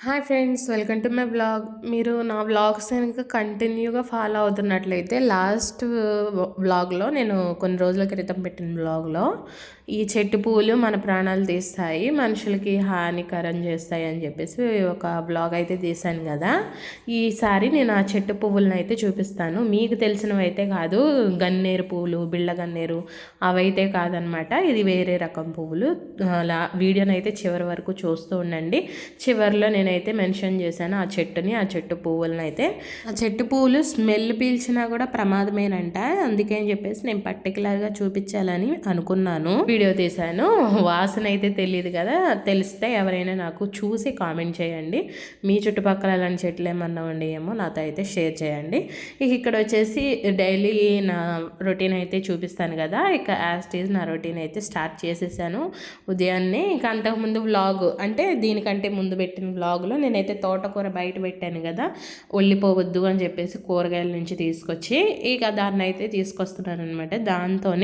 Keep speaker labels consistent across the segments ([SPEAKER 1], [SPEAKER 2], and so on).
[SPEAKER 1] Hi friends welcome to my blog మీరు నా blogs కనుక కంటిన్యూగా ఫాలో అవుతున్నట్లయితే లాస్ట్ బ్లాగ్లో uh, నేను కొన్ని రోజుల క్రితం పెట్టిన బ్లాగ్లో ఈ చెట్టు పువ్వులు మన ప్రాణాలు తీస్తాయి మనుషులకి హానికరం చేస్తాయి అని చెప్పేసి ఒక బ్లాగ్ అయితే తీశాను కదా. ఈసారి నేను ఆ చెట్టు పువ్వులను అయితే చూపిస్తాను. మీకు తెలిసినవి అయితే కాదు గన్నేరు పువ్వులు బిళ్ళ గన్నేరు అవైతే కాదనమాట. ఇది వేరే రకం పువ్వులు. అలా వీడియోని అయితే చివరి వరకు చూస్తూ ఉండండి. చివరిలో నేనైతే మెన్షన్ చేశాను ఆ చెట్టుని ఆ చెట్టు పువ్వులను అయితే. ఆ చెట్టు పువ్వులు స్మెల్ పీల్చినా కూడా ప్రమాదమేనంట. అందుకే అని చెప్పేసి నేను పర్టికులర్గా చూపించాలని అనుకున్నాను. వీడియో తీశాను. వాసన అయితే తెలియదు కదా. తెలిస్తే ఎవరైనా నాకు చూసి కామెంట్ చేయండి. మీ చుట్టుపక్కల అలాంటి చెట్లు ఏమన్నా ఉండేమో నాతో అయితే షేర్ చేయండి. ఇక ఇక్కడ వచ్చేసి డైలీ నా రొటీన్ అయితే చూపిస్తాను కదా. ఇక యాస్టీజ్ నా రొటీన్ అయితే స్టార్ట్ చేసేసాను ఉదయాన్నే. ఇక అంతకుముందు వ్లాగ్ అంటే దీనికంటే ముందు పెట్టిన వ్లాగ్లో నేనైతే తోటకూర బయట పెట్టాను కదా. ఒళ్ళిపోవద్దు అని చెప్పేసి కూరగాయల నుంచి తీసుకొచ్చి ఇక దాన్ని అయితే తీసుకొస్తున్నాను అనమాట దాంతో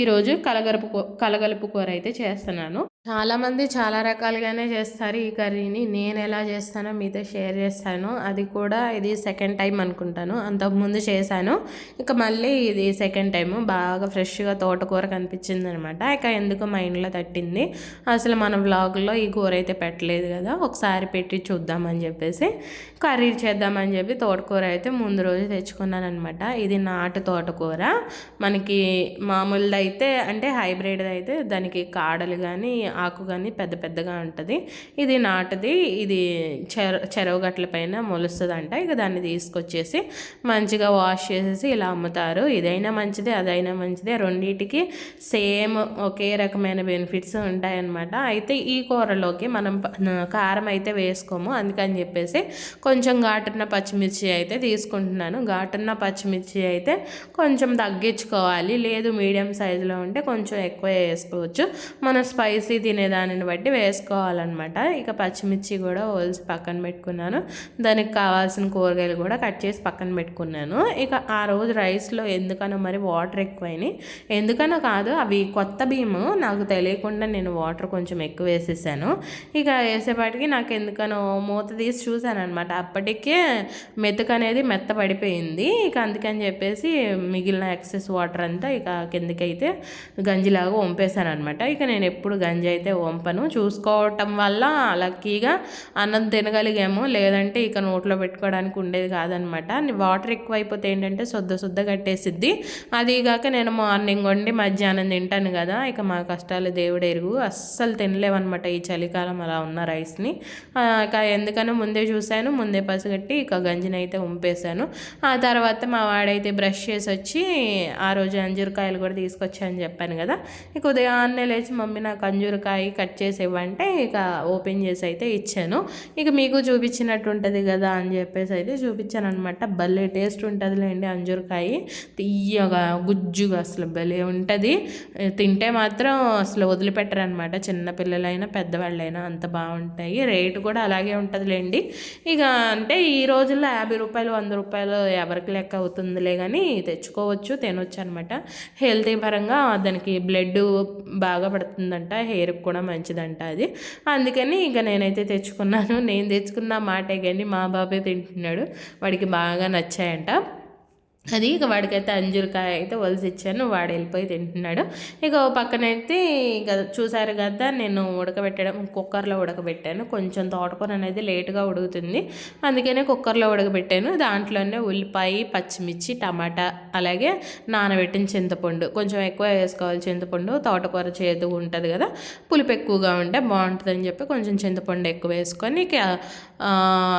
[SPEAKER 1] ఈరోజు కలగరపు కలగలుపు కూర అయితే చేస్తున్నాను. చాలామంది చాలా రకాలుగానే చేస్తారు ఈ కర్రీని. నేను ఎలా చేస్తానో మీతో షేర్ చేస్తాను. అది కూడా ఇది సెకండ్ టైం అనుకుంటాను. అంతకుముందు చేశాను. ఇక మళ్ళీ ఇది సెకండ్ టైం బాగా ఫ్రెష్గా తోటకూర కనిపించింది అనమాట ఇక ఎందుకు మైండ్లో తట్టింది. అసలు మన వ్లాగ్లో ఈ కూర అయితే పెట్టలేదు కదా. ఒకసారి పెట్టి చూద్దామని చెప్పేసి కర్రీ చేద్దామని చెప్పి తోటకూర అయితే ముందు రోజు తెచ్చుకున్నాను అనమాట ఇది నాటు తోటకూర. మనకి మామూలుది అయితే అంటే హైబ్రిడ్ అయితే దానికి కాడలు కానీ ఆకు కానీ పెద్ద పెద్దగా ఉంటుంది. ఇది నాటుది. ఇది చెర చెరవగట్ల పైన మొలుస్తుందంట. ఇక దాన్ని తీసుకొచ్చేసి మంచిగా వాష్ చేసేసి ఇలా అమ్ముతారు. ఇదైనా మంచిదే అదైనా మంచిదే. రెండింటికి సేమ్ ఒకే రకమైన బెనిఫిట్స్ ఉంటాయన్నమాట. అయితే ఈ కూరలోకి మనం కారం అయితే వేసుకోము. అందుకని చెప్పేసి కొంచెం ఘాటున్న పచ్చిమిర్చి అయితే తీసుకుంటున్నాను. ఘాటున్న పచ్చిమిర్చి అయితే కొంచెం తగ్గించుకోవాలి. లేదు మీడియం సైజులో ఉంటే కొంచెం ఎక్కువ వేసుకోవచ్చు. మనం స్పైసీ తినేదానిని బట్టి వేసుకోవాలన్నమాట. ఇక పచ్చిమిర్చి కూడా ఓల్సి పక్కన పెట్టుకున్నాను. దానికి కావాల్సిన కూరగాయలు కూడా కట్ చేసి పక్కన పెట్టుకున్నాను. ఇక ఆ రోజు రైస్లో ఎందుకనో మరి వాటర్ ఎక్కువైనాయి. ఎందుకనో కాదు అవి కొత్త బియ్యము నాకు తెలియకుండా నేను వాటర్ కొంచెం ఎక్కువ వేసేసాను. ఇక వేసేపాటికి నాకు ఎందుకనో మూత తీసి చూశాను అనమాట అప్పటికే మెతుకు అనేది మెత్త పడిపోయింది. ఇక అందుకని చెప్పేసి మిగిలిన ఎక్సెస్ వాటర్ అంతా ఇక కిందకైతే గంజిలాగా వంపేశాను అనమాట ఇక నేను ఎప్పుడు గంజి అయితే వంపను. చూసుకోవటం వల్ల లక్కీగా అన్నం తినగలిగాము. లేదంటే ఇక నోట్లో పెట్టుకోవడానికి ఉండేది కాదనమాట వాటర్ ఎక్కువ అయిపోతే ఏంటంటే శుద్ధ శుద్ధ కట్టేసిద్ది. అదిగాక నేను మార్నింగ్ వండి మధ్యాహ్నం తింటాను కదా. ఇక మా కష్టాలు దేవుడు ఎరుగు. అస్సలు తినలేవన్నమాట ఈ చలికాలం అలా ఉన్న రైస్ని. ఇక ఎందుకనో ముందే చూశాను. ముందే పసిగట్టి ఇక గంజిని అయితే ఉంపేశాను ఆ తర్వాత మా వాడైతే బ్రష్ చేసి వచ్చి ఆ రోజు అంజూరకాయలు కూడా తీసుకొచ్చాయని చెప్పాను కదా. ఇక ఉదయాన్నే లేచి మమ్మీ నాకు అంజూరకాయ కట్ చేసి ఇవ్వంటే ఇక ఓపెన్ చేసి అయితే ఇచ్చాను. ఇక మీకు చూపించినట్టు ఉంటుంది కదా అని చెప్పేసి అయితే చూపించాను అనమాట భలే టేస్ట్ ఉంటుందిలేండి అంజూరకాయ. తీయగా గుజ్జుగా అసలు భలే ఉంటుంది. తింటే మాత్రం అసలు వదిలిపెట్టరు అనమాట చిన్నపిల్లలైనా పెద్దవాళ్ళైనా అంత బాగుంటాయి. రేటు కూడా అలాగే ఉంటుందిలేండి. ఇక అంటే ఈ రోజుల్లో యాభై రూపాయలు వంద రూపాయలు ఎవరికి లెక్క అవుతుందిలే కానీ తెచ్చుకోవచ్చు తినొచ్చు అనమాట హెల్తీ పరంగా దానికి బ్లడ్ బాగా పడుతుందంట హెయిర్కి కూడా మంచిదంట అది. అందుకని ఇక నేనైతే తెచ్చుకున్నాను. నేను తెచ్చుకున్న మాటే కానీ మా బాబే తింటున్నాడు. వాడికి బాగా నచ్చాయంట. అది ఇక వాడికైతే అంజూరకాయ అయితే వలసి ఇచ్చాను. వాడు వెళ్ళిపోయి తింటున్నాడు. ఇక పక్కనైతే ఇక చూసారు కదా నేను ఉడకబెట్టడం కుక్కర్లో ఉడకబెట్టాను. కొంచెం తోటకూర అనేది లేటుగా ఉడుకుతుంది. అందుకనే కుక్కర్లో ఉడకబెట్టాను. దాంట్లోనే ఉల్లిపాయ పచ్చిమిర్చి టమాటా అలాగే నానబెట్టిన చింతపండు. కొంచెం ఎక్కువ వేసుకోవాలి చింతపండు. తోటకూర చేదు ఉంటుంది కదా పులుపు ఎక్కువగా ఉంటే బాగుంటుందని చెప్పి కొంచెం చింతపండు ఎక్కువ వేసుకొని ఇక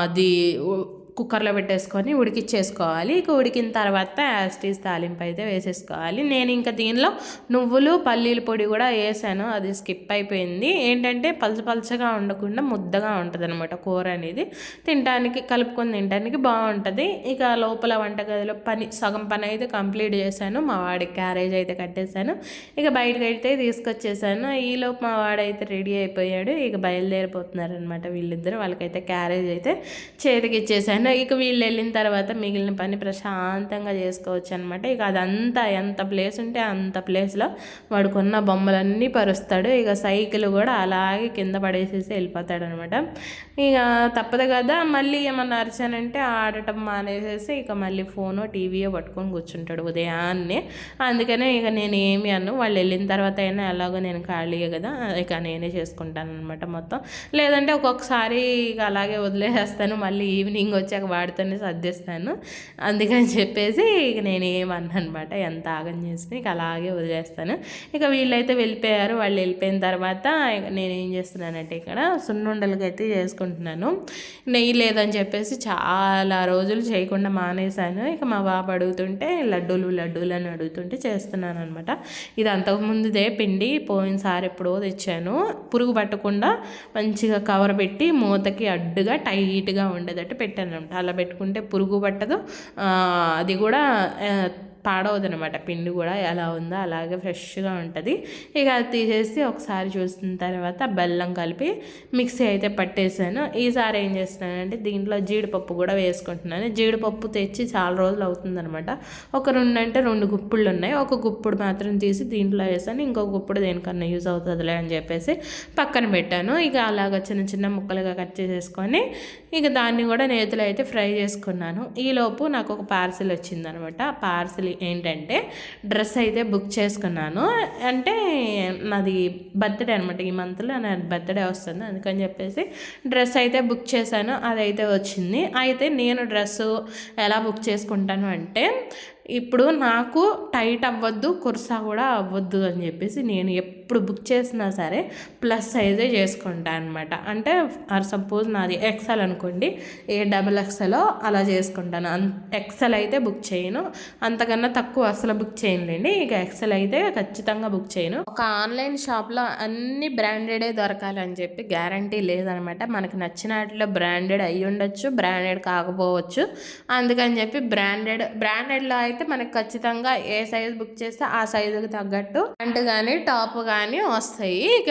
[SPEAKER 1] అది కుక్కర్లో పెట్టేసుకొని ఉడికిచ్చేసుకోవాలి. ఇక ఉడికిన తర్వాత యాస్టీస్ తాలింపు అయితే వేసేసుకోవాలి. నేను ఇంకా దీనిలో నువ్వులు పల్లీల పొడి కూడా వేసాను. అది స్కిప్ అయిపోయింది. ఏంటంటే పలచ పలచగా ఉండకుండా ముద్దగా ఉంటుంది అనమాట కూర అనేది. తినడానికి కలుపుకొని తినడానికి బాగుంటుంది. ఇక లోపల వంటగదిలో పని సగం పని అయితే కంప్లీట్ చేశాను. మా వాడికి క్యారేజ్ అయితే కట్టేశాను. ఇక బయటకు అయితే తీసుకొచ్చేసాను. ఈలోపు మా వాడైతే రెడీ అయిపోయాడు. ఇక బయలుదేరిపోతున్నారు అనమాట వీళ్ళిద్దరు. వాళ్ళకైతే క్యారేజ్ అయితే చేతికి ఇచ్చేసాను. ఇక వీళ్ళు వెళ్ళిన తర్వాత మిగిలిన పని ప్రశాంతంగా చేసుకోవచ్చు అనమాట ఇక అదంతా ఎంత ప్లేస్ ఉంటే అంత ప్లేస్లో వాడు కొన్న బొమ్మలన్నీ పరుస్తాడు. ఇక సైకిల్ కూడా అలాగే కింద పడేసేసి వెళ్ళిపోతాడు అనమాట ఇక తప్పదు కదా మళ్ళీ ఏమన్నా అరిచానంటే ఆడటం మానేసేసి ఇక మళ్ళీ ఫోను టీవీయో పట్టుకొని కూర్చుంటాడు ఉదయాన్నే. అందుకనే ఇక నేను ఏమి అన్ను వాళ్ళు వెళ్ళిన తర్వాత అయినా ఎలాగో నేను ఖాళీయే కదా ఇక నేనే చేసుకుంటాను అనమాట మొత్తం. లేదంటే ఒక్కొక్కసారి ఇక అలాగే వదిలేసేస్తాను మళ్ళీ ఈవినింగ్ వచ్చాక వాడితోనే సర్దిస్తాను. అందుకని చెప్పేసి ఇక నేను ఏమన్నా అనమాట ఎంత ఆగం చేసిన ఇక అలాగే వదిలేస్తాను. ఇక వీళ్ళైతే వెళ్ళిపోయారు. వాళ్ళు వెళ్ళిపోయిన తర్వాత నేను ఏం చేస్తున్నానంటే ఇక్కడ సున్నుండలకి అయితే చేసుకుంటున్నాను. నెయ్యి లేదని చెప్పేసి చాలా రోజులు చేయకుండా మానేశాను. ఇక మా బాబు అడుగుతుంటే లడ్డూలు లడ్డూలు అని అడుగుతుంటే చేస్తున్నాను అనమాట ఇది అంతకుముందుదే పిండి పోయినసారి ఎప్పుడో తెచ్చాను. పురుగు పట్టకుండా మంచిగా కవర్ పెట్టి మూతకి అడ్డుగా టైట్గా ఉండేటట్టు పెట్టాను. అలా పెట్టుకుంటే పురుగు పట్టదు. అది కూడా పాడవదనమాట. పిండి కూడా ఎలా ఉందో అలాగే ఫ్రెష్గా ఉంటుంది. ఇక అది తీసేసి ఒకసారి చూసిన తర్వాత బెల్లం కలిపి మిక్సీ అయితే పట్టేసాను. ఈసారి ఏం చేస్తున్నానంటే దీంట్లో జీడిపప్పు కూడా వేసుకుంటున్నాను. జీడిపప్పు తెచ్చి చాలా రోజులు అవుతుందనమాట. ఒక రెండు అంటే రెండు గుప్పుళ్ళు ఉన్నాయి. ఒక గుప్పుడు మాత్రం తీసి దీంట్లో వేసాను. ఇంకో గుప్పుడు దేనికన్నా యూజ్ అవుతుందిలే అని చెప్పేసి పక్కన పెట్టాను. ఇక అలాగ చిన్న చిన్న ముక్కలుగా కట్ చేసేసుకొని ఇక దాన్ని కూడా నేతిలో అయితే ఫ్రై చేసుకున్నాను. ఈలోపు నాకు ఒక పార్సిల్ వచ్చిందనమాట. పార్సిల్ ఏంటంటే డ్రెస్ అయితే బుక్ చేసుకున్నాను. అంటే నాది బర్త్డే అనమాట ఈ మంత్లో నా బర్త్డే వస్తుంది. అందుకని చెప్పేసి డ్రెస్ అయితే బుక్ చేశాను. అదైతే వచ్చింది. అయితే నేను డ్రెస్సు ఎలా బుక్ చేసుకుంటాను అంటే ఇప్పుడు నాకు టైట్ అవ్వద్దు కుర్సా కూడా అవ్వద్దు అని చెప్పేసి నేను ఎప్పుడు బుక్ చేసినా సరే ప్లస్ సైజే చేసుకుంటాను అనమాట అంటే ఆర్ సపోజ్ నాది ఎక్సెల్ అనుకోండి ఏ డబుల్ ఎక్సెలో అలా చేసుకుంటాను. అన్ ఎక్సెల్ అయితే బుక్ చేయను. అంతకన్నా తక్కువ అసలు బుక్ చేయనులేండి. ఇక ఎక్సెల్ అయితే ఖచ్చితంగా బుక్ చేయను. ఒక ఆన్లైన్ షాప్లో అన్ని బ్రాండెడే దొరకాలని చెప్పి గ్యారంటీ లేదనమాట మనకి నచ్చిన వాటిలో బ్రాండెడ్ అయ్యి ఉండొచ్చు బ్రాండెడ్ కాకపోవచ్చు. అందుకని చెప్పి బ్రాండెడ్ బ్రాండెడ్లో అయితే అయితే మనకు ఖచ్చితంగా ఏ సైజ్ బుక్ చేస్తే ఆ సైజుకి తగ్గట్టు ప్యాంట్ కానీ టాప్ కానీ వస్తాయి. ఇక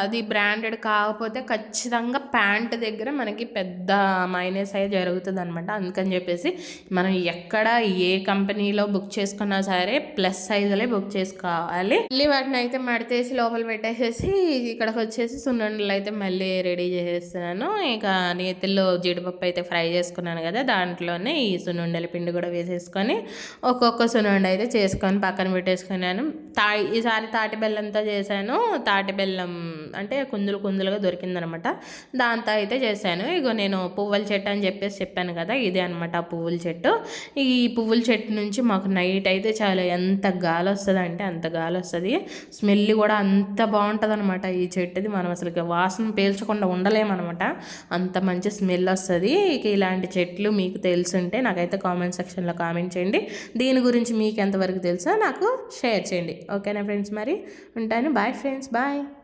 [SPEAKER 1] అది బ్రాండెడ్ కాకపోతే ఖచ్చితంగా ప్యాంట్ దగ్గర మనకి పెద్ద మైనస్ అయ్యి జరుగుతుంది అనమాట అందుకని చెప్పేసి మనం ఎక్కడ ఏ కంపెనీలో బుక్ చేసుకున్నా సరే ప్లస్ సైజులే బుక్ చేసుకోవాలి. మళ్ళీ వాటిని అయితే మడితేసి లోపల పెట్టేసేసి ఇక్కడికి వచ్చేసి సున్నుండలు అయితే మళ్ళీ రెడీ చేసేస్తున్నాను. ఇక నేతిలో జీడిపప్పు అయితే ఫ్రై చేసుకున్నాను కదా దాంట్లోనే ఈ సున్నుండల పిండి కూడా వేసేసుకొని ఒక్కొక్క సున్నుండ అయితే చేసుకొని పక్కన పెట్టేసుకున్నాను. తా ఈసారి తాటి బెల్లంతో చేశాను. తాటి బెల్లం అంటే కుందులు కుందులుగా దొరికిందనమాట. దాంతో అయితే చేశాను. ఇగో నేను పువ్వుల చెట్టు అని చెప్పేసి చెప్పాను కదా ఇదే అనమాట ఆ పువ్వుల చెట్టు. ఈ పువ్వుల చెట్టు నుంచి మాకు నైట్ అయితే చాలా ఎంత గాలి వస్తుంది అంటే అంత గాలి వస్తుంది. స్మెల్ కూడా అంత బాగుంటుంది అనమాట ఈ చెట్టుది. మనం అసలు వాసన పీల్చకుండా ఉండలేమన్నమాట అంత మంచి స్మెల్ వస్తుంది. ఇక ఇలాంటి చెట్లు మీకు తెలుసుంటే నాకైతే కామెంట్ సెక్షన్లో కామెంట్ చేయండి. దీని గురించి మీకు ఎంతవరకు తెలుసో నాకు షేర్ చేయండి. ఓకేనా ఫ్రెండ్స్ మరి? ఉంటాను. Bye friends. బాయ్.